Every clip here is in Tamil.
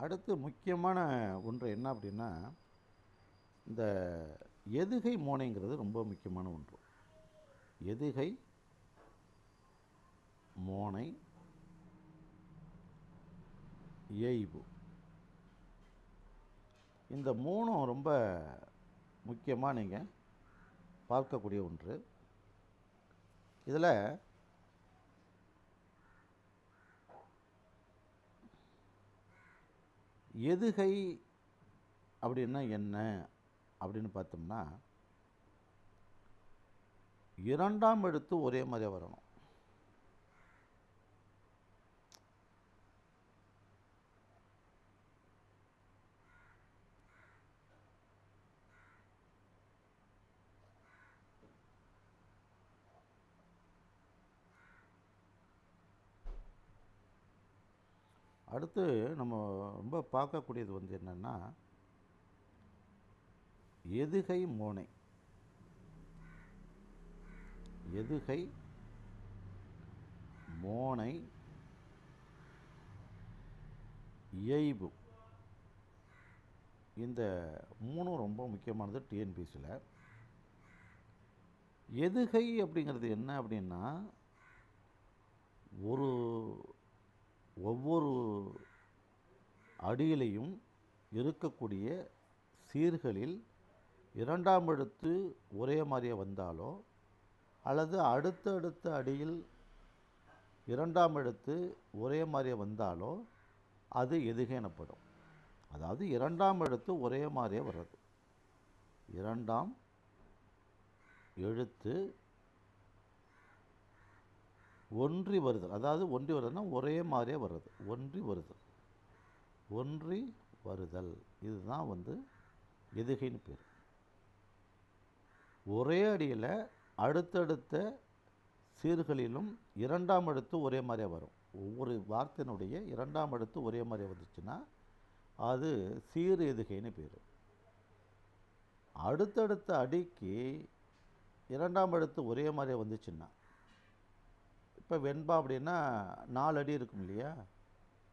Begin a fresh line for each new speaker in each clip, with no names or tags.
அடுத்து முக்கியமான ஒன்று என்ன அப்படின்னா இந்த எதுகை மோனைங்கிறது ரொம்ப முக்கியமான ஒன்று. எதுகை மோனை ஏய்பு இந்த மூணும் ரொம்ப முக்கியமாக நீங்கள் பார்க்கக்கூடிய ஒன்று. இதில் எதுகை அப்படின்னா என்ன அப்படின்னு பார்த்தோம்னா இரண்டாம் எழுத்து ஒரே மாதிரியாக வரணும். அடுத்து நம்ம ரொம்ப பார்க்கக்கூடியது வந்து என்னென்னா எதுகை மோனை. எதுகை மோனை இயைபு. இந்த மூணும் ரொம்ப முக்கியமானது டிஎன்பிசியில் எதுகை அப்படிங்கிறது என்ன அப்படின்னா ஒரு ஒவ்வொரு அடியிலையும் இருக்கக்கூடிய சீர்களில் இரண்டாம் எழுத்து ஒரே மாதிரியே வந்தாலோ அல்லது அடுத்தடுத்த அடியில் இரண்டாம் எழுத்து ஒரே மாதிரியே வந்தாலோ அது எதுகை எனப்படும் அதாவது இரண்டாம் எழுத்து ஒரே மாதிரியே வர்றது. இரண்டாம் எழுத்து ஒன்றி வருதல். அதாவது ஒன்றி வருதுன்னா ஒரே மாதிரியே வருது ஒன்றி வருதல். ஒன்றி வருதல். இதுதான் வந்து எதுகைன்னு பேர். ஒரே அடியில் அடுத்தடுத்த சீர்களிலும் இரண்டாம் எழுத்து ஒரே மாதிரியே வரும். ஒவ்வொரு வார்த்தையினுடைய இரண்டாம் எழுத்து ஒரே மாதிரியே வந்துச்சுன்னா அது சீர் எதுகைன்னு பேர். அடுத்தடுத்த அடிக்கு இரண்டாம் எழுத்து ஒரே மாதிரியே வந்துச்சுன்னா இப்போ வெண்பா அப்படின்னா நாலு அடி இருக்கும் இல்லையா?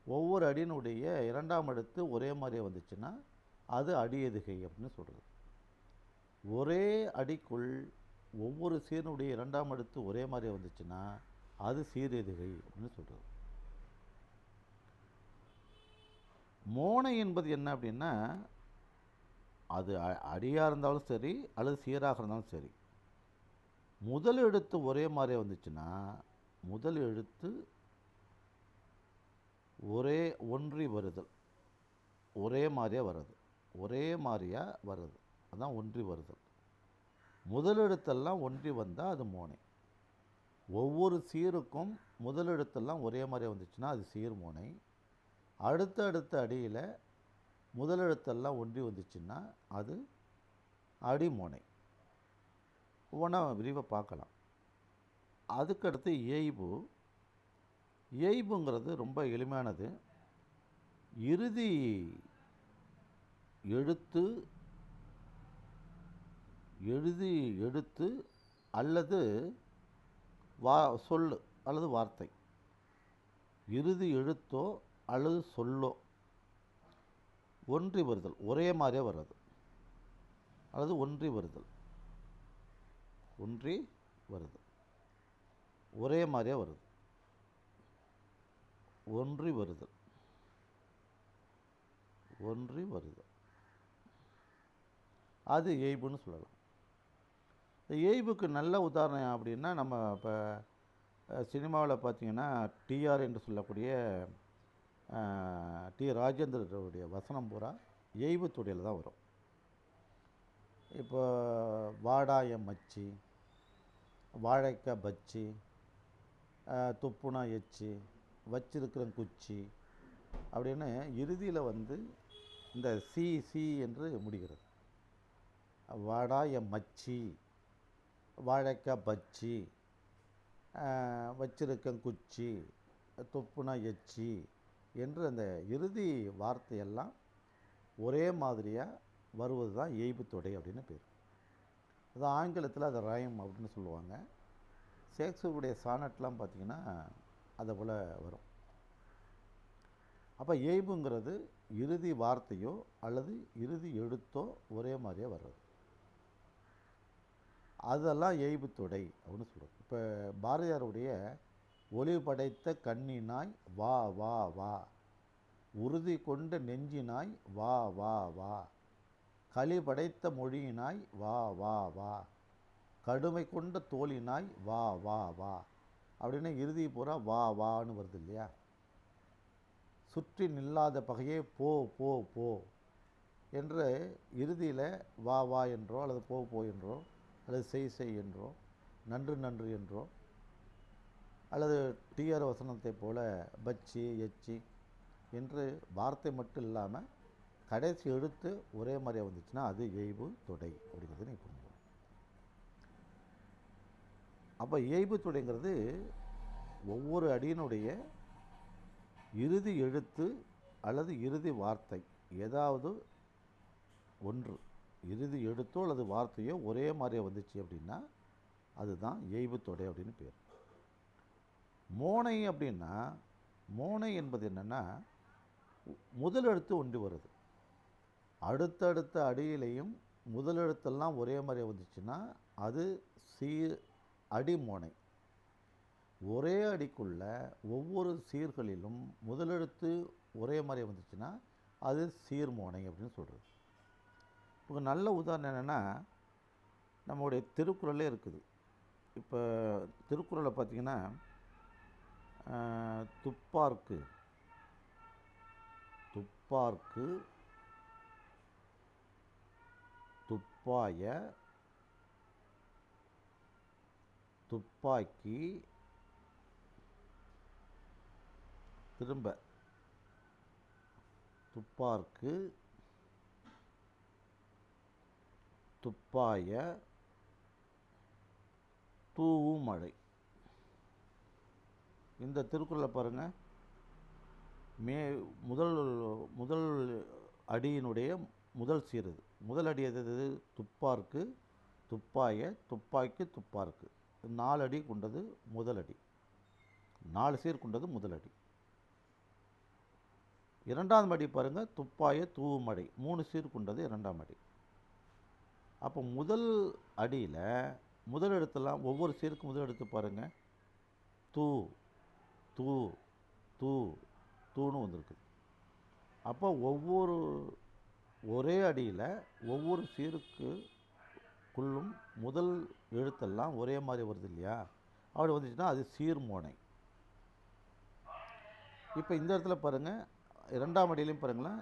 ஒவ்வொரு அடியினுடைய இரண்டாம் அடுத்து ஒரே மாதிரியே வந்துச்சுன்னா அது அடி எதுகை அப்படின்னு சொல்கிறது ஒரே அடிக்குள் ஒவ்வொரு சீனுடைய இரண்டாம் அடுத்து ஒரே மாதிரியே வந்துச்சுன்னா அது சீரெதுகை அப்படின்னு சொல்கிறது மோனை என்பது என்ன அப்படின்னா அது அடியாக இருந்தாலும் சரி அல்லது சீராக இருந்தாலும் சரி முதல் எடுத்து ஒரே மாதிரியே வந்துச்சுன்னா முதல் எழுத்து ஒரே ஒன்றி வருதல். ஒரே மாதிரியாக வருது ஒரே மாதிரியாக வருது அதான் ஒன்றி வருதல். முதல் எழுத்தெல்லாம் ஒன்றி வந்தால் அது மோனை. ஒவ்வொரு சீருக்கும் முதல் எழுத்தெல்லாம் ஒரே மாதிரியாக வந்துச்சுன்னா அது சீர் மோனை. அடுத்த அடுத்த அடியில் முதல் எழுத்தெல்லாம் ஒன்றி வந்துச்சுன்னா அது அடிமோனை ஒவ்வொன்றா விரிவாக பார்க்கலாம். அதுக்கடுத்து இயைபு. இயைபுங்கிறது ரொம்ப எளிமையானது. இறுதி எழுத்து எழுதி எழுத்து அல்லது வா சொல்லு அல்லது வார்த்தை. இறுதி எழுத்தோ அல்லது சொல்லோ. ஒன்றி வருதல் ஒரே மாதிரியே வர்றது. அல்லது ஒன்றி வருதல். ஒன்றி வருது ஒரே மாதிரியே வருது. ஒன்றி வருதல். ஒன்றி வருதல். அது எய்புன்னு சொல்லலாம். இந்த எய்புக்கு நல்ல உதாரணம் அப்படின்னா நம்ம இப்போ சினிமாவில் பார்த்தீங்கன்னா டிஆர் என்று சொல்லக்கூடிய டி ராஜேந்திரருடைய வசனம் பூரா எய்பு துறையில் தான் வரும். இப்போ வாடாய மச்சி வாழைக்காய் பச்சி துப்புனா எச்சி வச்சிருக்கிற குச்சி அப்படின்னு இறுதியில் வந்து இந்த சி சி என்று முடிகிறது. வாடாய மச்சி வாழைக்காய் பச்சி வச்சிருக்கேன் குச்சி துப்புனா எச்சி என்று அந்த இறுதி வார்த்தையெல்லாம் ஒரே மாதிரியாக வருவது தான் எய்புத்தொடை அப்படின்னு பேர். அது ஆங்கிலத்தில் அது ரயம் அப்படின்னு சொல்லுவாங்க. ஷேக்ஸ்பியருடைய சானட்லாம் பார்த்திங்கன்னா அதை போல் வரும். அப்போ எய்புங்கிறது இறுதி வார்த்தையோ அல்லது இறுதி எழுத்தோ ஒரே மாதிரியே வர்றது. அதெல்லாம் எய்பு தொடை அப்படின்னு சொல்கிறோம் இப்போ பாரதியாருடைய ஒளி படைத்த கண்ணினாய் வா வா வா. உறுதி கொண்ட நெஞ்சினாய் வா வா வா. களி படைத்த மொழியினாய் வா வா வா. கடுமை கொண்ட தோழினாய் வா வா வா அப்படின்னு இறுதி பூரா வா வான்னு வருது இல்லையா? சுற்றி நில்லாத பகையே போ போ போ என்று இறுதியில் வா வா என்றோ அல்லது போ போ என்றோ அல்லது செய் செய் என்றோ நன்று நன்று என்றோ அல்லது டிஆர் வசனத்தை போல பச்சி எச்சி என்று வார்த்தை மட்டும் இல்லாமல் கடைசி எழுத்து ஒரே மாதிரியாக வந்துச்சுன்னா அது எய்பு தொடை அப்படிங்கிறது நீ புரிஞ்சு அப்போ எய்பு ஒவ்வொரு அடியினுடைய இறுதி எழுத்து அல்லது இறுதி வார்த்தை. ஏதாவது ஒன்று. இறுதி எழுத்தோ அல்லது வார்த்தையோ ஒரே மாதிரியே வந்துச்சு அப்படின்னா அதுதான் எய்பு தொடை அப்படின்னு பேர். மோனை அப்படின்னா மோனை என்பது என்னென்னா முதல் எழுத்து ஒன்று வருது. அடுத்தடுத்த அடியிலையும் முதல் எழுத்தெல்லாம் ஒரே மாதிரி வந்துச்சுன்னா அது சீர் அடிமோனை. ஒரே அடிக்குள்ள ஒவ்வொரு சீர்களிலும் முதலெழுத்து ஒரே மாதிரி வந்துச்சுன்னா அது சீர்மோனை அப்படின்னு சொல்கிறது இப்போ நல்ல உதாரணம் என்னென்னா நம்மளுடைய திருக்குறளே இருக்குது. இப்போ திருக்குறளை பார்த்திங்கன்னா துப்பார்க்கு. துப்பார்க்கு துப்பாய துப்பாக்கி திரும்ப துப்பார்க்கு துப்பாய தூவும் மழை. இந்த திருக்குறளை பாருங்கள் மே முதல் முதல் அடியினுடைய முதல் சீரது முதல் அடி எது எது? துப்பார்க்கு துப்பாய துப்பாக்கி துப்பார்க்கு. நாலு அடி கொண்டது முதல் அடி. நாலு சீர் கொண்டது முதல் அடி. இரண்டாம் அடி பாருங்கள் துப்பாய தூவுமடை மூணு சீர் கொண்டது இரண்டாம் அடி. அப்போ முதல் அடியில் முதல் எடுத்துலாம் ஒவ்வொரு சீருக்கு முதல் எடுத்து பாருங்கள் தூ தூ தூ தூன்னு வந்திருக்குது. அப்போ ஒவ்வொரு ஒரே அடியில் ஒவ்வொரு சீருக்கு குள்ளும் முதல் எழுத்தெல்லாம் ஒரே மாதிரி வருது இல்லையா? அப்படி வந்துச்சுன்னா அது சீர்மோனை இப்போ இந்த இடத்துல பாருங்கள் இரண்டாம் அடியிலையும் பாருங்களேன்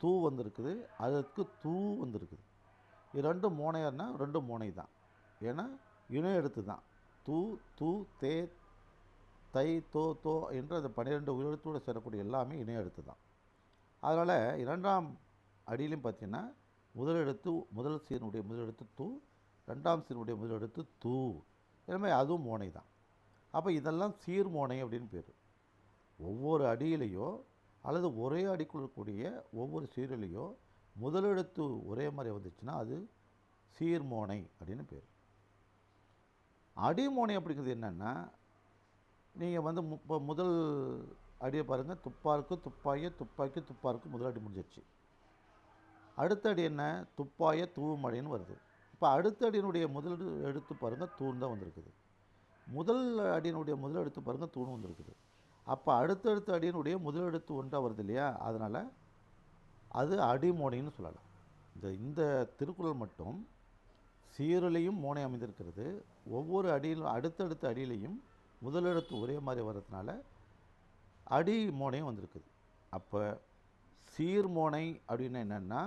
தூ வந்திருக்குது அதுக்கு தூ வந்திருக்குது. இது ரெண்டும் மோனையார்னா ரெண்டும் மோனை தான். ஏன்னா இணை எழுத்து தான். தூ தூ தே தை தோ தோ என்று அந்த பன்னிரெண்டு உயிரெழுத்தோடு சேரக்கூடிய எல்லாமே இணை எழுத்து தான். அதனால் இரண்டாம் அடியிலையும் பார்த்தீங்கன்னா முதல் எழுத்து முதல் சீனுடைய முதல் எழுத்து தூ ரெண்டாம் சீனுடைய முதல் எழுத்து தூ. எனவே அதுவும் மோனை தான். அப்போ இதெல்லாம் சீர்மோனை அப்படின்னு பேர். ஒவ்வொரு அடியிலையோ அல்லது ஒரே அடிக்குள் இருக்கக்கூடிய ஒவ்வொரு சீரிலையோ முதலெழுத்து ஒரே மாதிரி வந்துச்சுன்னா அது சீர்மோனை அப்படின்னு பேர். அடிமோனை அப்படிங்கிறது என்னென்னா நீங்கள் வந்து இப்போ முதல் அடியை பாருங்கள் துப்பாருக்கு துப்பாய துப்பாக்கி துப்பாருக்கு முதல் அடி முடிஞ்சிருச்சு. அடுத்த அடி என்ன? துப்பாய தூவுமழைன்னு வருது. இப்போ அடுத்த அடியினுடைய முதல் எழுத்து பாருங்கள் தூண் தான் வந்திருக்குது. முதல் அடியினுடைய முதல் எடுத்து பாருங்கள் தூண் வந்திருக்குது. அப்போ அடுத்தடுத்த அடியினுடைய முதல் எடுத்து ஒன்றாக வருது இல்லையா? அதனால் அது அடிமோனைன்னு சொல்லலாம். இந்த இந்த திருக்குறள் மட்டும் சீரலையும் மோனை அமைந்திருக்கிறது. ஒவ்வொரு அடியிலும் அடுத்தடுத்த அடியிலையும் முதலெழுத்து ஒரே மாதிரி வர்றதுனால அடி மோனையும் வந்திருக்குது. அப்போ சீர்மோனை அப்படின்னு என்னென்னா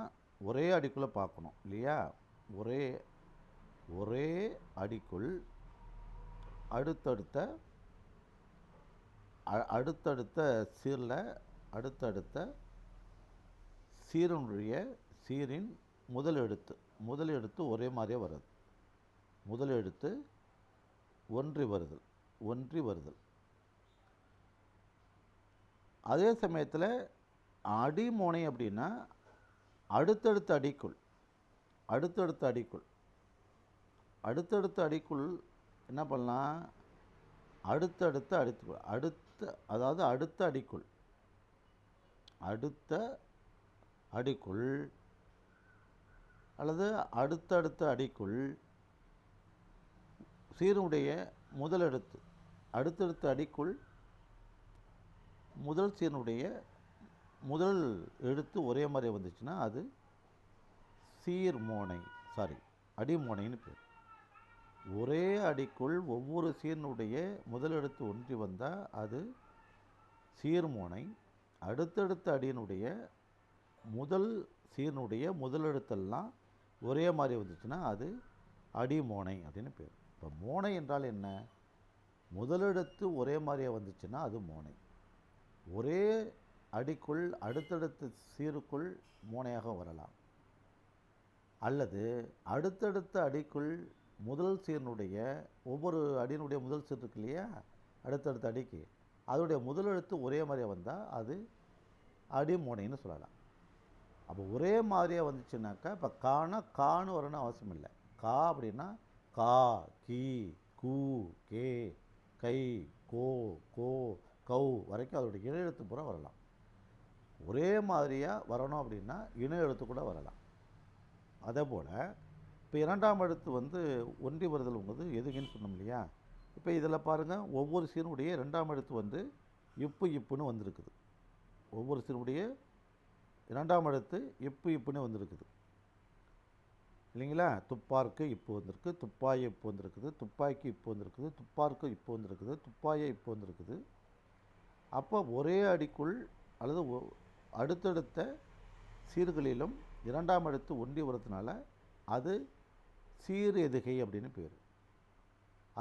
ஒரே அடிக்குள்ளே பார்க்கணும் இல்லையா? ஒரே ஒரே அடிக்குள் அடுத்தடுத்த அ- அடுத்தடுத்த சீரில் அடுத்தடுத்த சீரனுடைய சீரின் முதல் எழுத்து முதல் எழுத்து ஒரே மாதிரியே வருது முதல் எழுத்து ஒன்றி வருதல் ஒன்றி வருதல். அதே சமயத்தில் அடிமோனை அப்படின்னா அடுத்தடுத்த அடிக்குள் அடுத்தடுத்த அடிக்குள். அடுத்தடுத்த அடிக்குள் என்ன பண்ணலாம்? அடுத்தடுத்த அடித்துக்குள் அடுத்த அதாவது அடுத்த அடிக்குள். அடுத்த அடிக்குள். அல்லது அடுத்தடுத்த அடிக்குள். சீருடைய முதல் எடுத்து. அடுத்தடுத்த அடிக்குள். முதல் சீனுடைய முதல் எழுத்து ஒரே மாதிரி வந்துச்சுன்னா அது சீர்மோனை சாரி அடிமோனைன்னு பேர். ஒரே அடிக்குள் ஒவ்வொரு சீர்னுடைய முதல் ஒன்றி வந்தால் அது சீர்மோனை அடுத்தடுத்த அடியினுடைய முதல் சீர்னுடைய முதலெடுத்தெல்லாம் ஒரே மாதிரி வந்துச்சுன்னா அது அடிமோனை அப்படின்னு பேர். இப்போ மோனை என்றால் என்ன? முதலெடுத்து ஒரே மாதிரியாக வந்துச்சுன்னா அது மோனை. ஒரே அடிக்குள் அடுத்தடுத்த சீருக்குள் மோனையாக வரலாம். அல்லது அடுத்தடுத்த அடிக்குள் முதல் சீரனுடைய ஒவ்வொரு அடியினுடைய முதல் சீர் இருக்கு இல்லையா? அடுத்தடுத்த அடிக்கு. அதோடைய முதல் எழுத்து ஒரே மாதிரியாக வந்தால் அது அடிமோனைன்னு சொல்லலாம். அப்போ ஒரே மாதிரியாக வந்துச்சுனாக்கா இப்போ கானா கான்னு வரணும்னு அவசியம் இல்லை. கா அப்படின்னா கா கி கூ கே கை கோ கோ கௌ வரைக்கும் அதோடைய இணையெழுத்து பூரா வரலாம். ஒரே மாதிரியாக வரணும் அப்படின்னா இணையெழுத்து கூட வரலாம். அதே போல் இப்போ இரண்டாம் எழுத்து வந்து ஒன்றி வருதல்ங்கிறது எதுக்குன்னு சொன்னோம் இல்லையா? இப்போ இதில் பாருங்கள் ஒவ்வொரு சீனுடைய ரெண்டாம் எழுத்து வந்து இப்பு இப்புன்னு வந்திருக்குது. ஒவ்வொரு சீனுடைய இரண்டாம் எழுத்து இப்பு இப்புன்னு வந்திருக்குது. இல்லைங்களா? துப்பாருக்கு இப்போ வந்திருக்கு துப்பாய இப்போ வந்திருக்குது துப்பாய்க்கு இப்போ வந்திருக்குது துப்பாருக்கு இப்போ வந்திருக்குது துப்பாய இப்போ வந்திருக்குது. அப்போ ஒரே அடிக்குள் அல்லது ஒ- அடுத்தடுத்த சீர்களிலும் இரண்டாம் எழுத்து ஒன்றி வரதுனால அது சீர் எதுகை அப்படின்னு பேர்.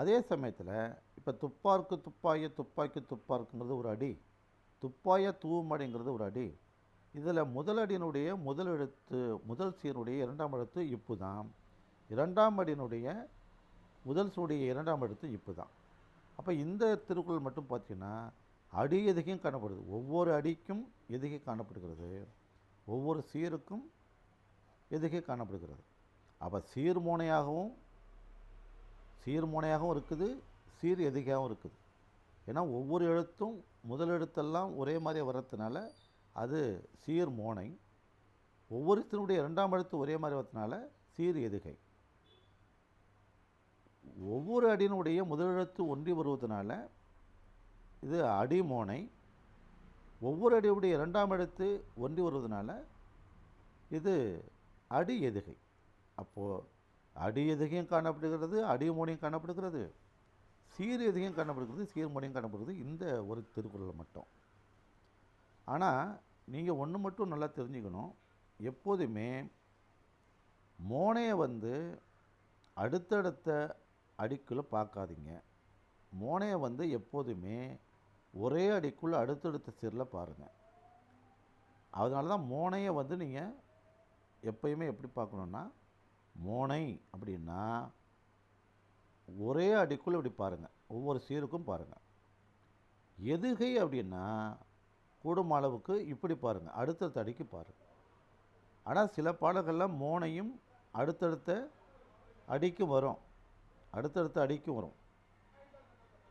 அதே சமயத்தில் இப்போ துப்பாக்கு துப்பாய துப்பாக்கி துப்பாக்குங்கிறது ஒரு அடி துப்பாய தூமடிங்கிறது ஒரு அடி. இதில் முதல் அடியினுடைய முதல் எழுத்து முதல் சீருடைய இரண்டாம் எழுத்து இப்பு தான் இரண்டாம் அடியினுடைய முதல் சூடைய இரண்டாம் எழுத்து இப்பு தான் அப்போ இந்த திருக்குறள் மட்டும் பார்த்தீங்கன்னா அடி எதுகையும் காணப்படுது. ஒவ்வொரு அடிக்கும் எதுகை காணப்படுகிறது. ஒவ்வொரு சீருக்கும் எதுகை காணப்படுகிறது? அப்போ சீர்மோனையாகவும் சீர்மோனையாகவும் இருக்குது சீர் எதுகையாகவும் இருக்குது. ஏன்னா ஒவ்வொரு எழுத்தும் முதல் எழுத்தெல்லாம் ஒரே மாதிரி வர்றதுனால அது சீர் மோனை ஒவ்வொருத்தனுடைய இரண்டாம் எழுத்து ஒரே மாதிரி வரதுனால சீர் எதுகை. ஒவ்வொரு அடியினுடைய முதல் எழுத்து ஒன்றி வருவதனால இது அடிமோனை ஒவ்வொரு அடியுடைய இரண்டாம் எழுத்து ஒன்றி வருவதனால இது அடி எதுகை. அப்போது அடி எதுகையும் காணப்படுகிறது அடிமோனையும் காணப்படுகிறது. சீர் எதுகையும் காணப்படுகிறது சீர்மொழியும் காணப்படுகிறது. இந்த ஒரு திருக்குறளில் மட்டும். ஆனால் நீங்கள் ஒன்று மட்டும் நல்லா தெரிஞ்சுக்கணும். எப்போதுமே மோனையை வந்து அடுத்தடுத்த அடிக்குள்ளே பார்க்காதீங்க. மோனையை வந்து எப்போதுமே ஒரே அடிக்குள்ளே அடுத்தடுத்த சீரில் பாருங்கள் அதனால தான் மோனையை வந்து நீங்கள் எப்பயுமே எப்படி பார்க்கணுன்னா மோனை அப்படின்னா ஒரே அடிக்குள்ளே இப்படி பாருங்கள் ஒவ்வொரு சீருக்கும் பாருங்கள் எதுகை அப்படின்னா கூடும் அளவுக்கு இப்படி பாருங்கள் அடுத்தடுத்த அடிக்கு பாருங்கள் ஆனால் சில பாடல்கள்லாம் மோனையும் அடுத்தடுத்த அடிக்கும் வரும். அடுத்தடுத்த அடிக்கும் வரும்.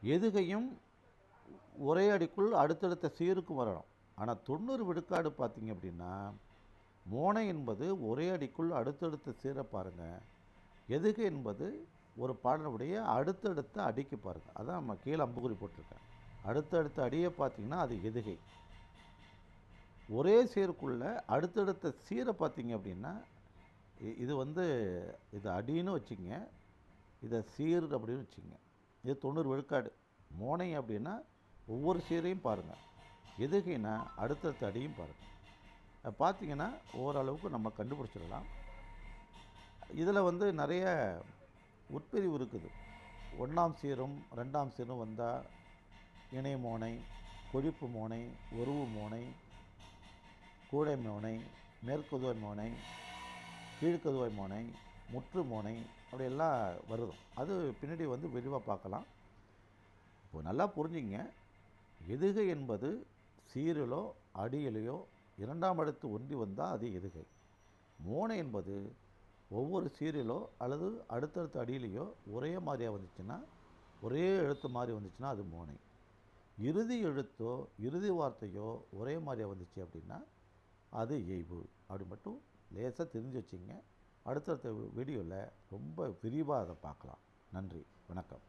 எதுகையும் ஒரே அடிக்குள் அடுத்தடுத்த சீருக்கும் வரணும். ஆனால் தொண்ணூறு விழுக்காடு பார்த்தீங்க அப்படின்னா மோனை என்பது ஒரே அடிக்குள் அடுத்தடுத்த சீரை பாருங்கள் எதுகை என்பது ஒரு பாடலுடைய அடுத்தடுத்த அடிக்கு பாருங்கள் அதான் நம்ம கீழே அம்புக்குறி போட்டிருக்கேன் அடுத்தடுத்த அடியை பார்த்தீங்கன்னா அது எதுகை. ஒரே சீருக்குள்ள அடுத்தடுத்த சீரை பார்த்தீங்க அப்படின்னா இ- இது வந்து இது அடின்னு வச்சுங்க இதை சீர் அப்படின்னு வச்சுங்க இது தொண்ணூறு விழுக்காடு. மோனை அப்படின்னா ஒவ்வொரு சீரையும் பாருங்கள் எதுகைன்னா அடுத்தடுத்த அடியும் பாருங்கள் பார்த்திங்கன்னா ஓரளவுக்கு நம்ம கண்டுபிடிச்சிடலாம். இதில் வந்து நிறைய உட்பிரிவு இருக்குது. ஒன்றாம் சீரும் ரெண்டாம் சீரும் வந்தால் இணை மோனை கொழிப்பு மோனை உருவு மோனை கூடை மோனை மேற்குதுவை மோனை கீழ்கதுவை மோனை முற்று மோனை அப்படியெல்லாம் வருது. அது பின்னாடி வந்து விரிவாக பார்க்கலாம். இப்போ நல்லா புரிஞ்சுங்க. எதுகை என்பது சீரிலோ அடியிலையோ இரண்டாம் அடுத்து ஒன்றி வந்தால் அது எதுகை. மோனை என்பது ஒவ்வொரு சீரியலோ அல்லது அடுத்தடுத்த அடியிலையோ ஒரே மாதிரியாக வந்துச்சுன்னா ஒரே எழுத்து மாதிரி வந்துச்சுன்னா அது மோனை. இறுதி எழுத்தோ இறுதி வார்த்தையோ ஒரே மாதிரியாக வந்துச்சு அப்படின்னா அது எய்வு அப்படி மட்டும் லேசாக தெரிஞ்சு வச்சிங்க. அடுத்தடுத்த வீடியோவில் ரொம்ப விரிவாக அதை பார்க்கலாம். நன்றி. வணக்கம்.